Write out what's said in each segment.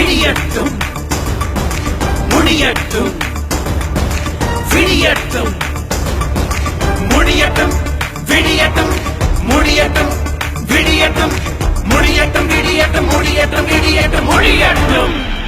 விடியட்டும். முடியட்டும். விடியட்டும். முடியட்டும். விடியட்டும். முடியட்டும். விடியட்டும். முடியட்டும். விடியட்டும். முடியட்டும். விடியட்டும். முடியட்டும்.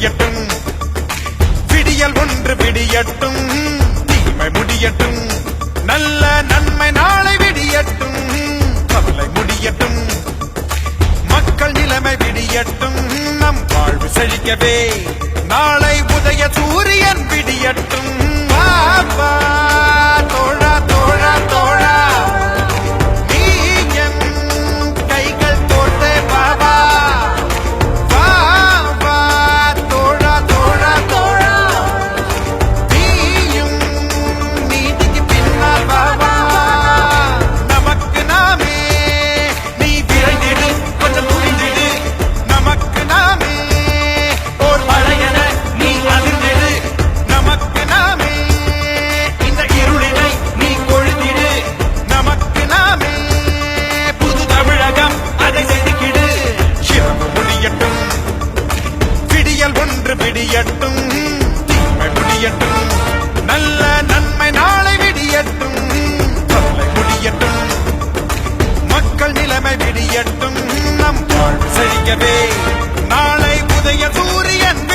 முடியட்டும். விடியல் ஒன்று விடியட்டும். தீமை முடியட்டும். நல்ல நன்மை நாளை விடியட்டும். கவலை முடியட்டும். மக்கள் நிலைமை விடியட்டும். நம் வாழ்வு செழிக்கவே. நாள் விடியட்டும். தீமை முடியட்டும் நல்ல நன்மை நாளை விடியட்டும். கவலை முடியட்டும். மக்கள் நிலைமை விடியட்டும். நம் வாழ்வு செழிக்கவே. நாளை உதய சூரியன்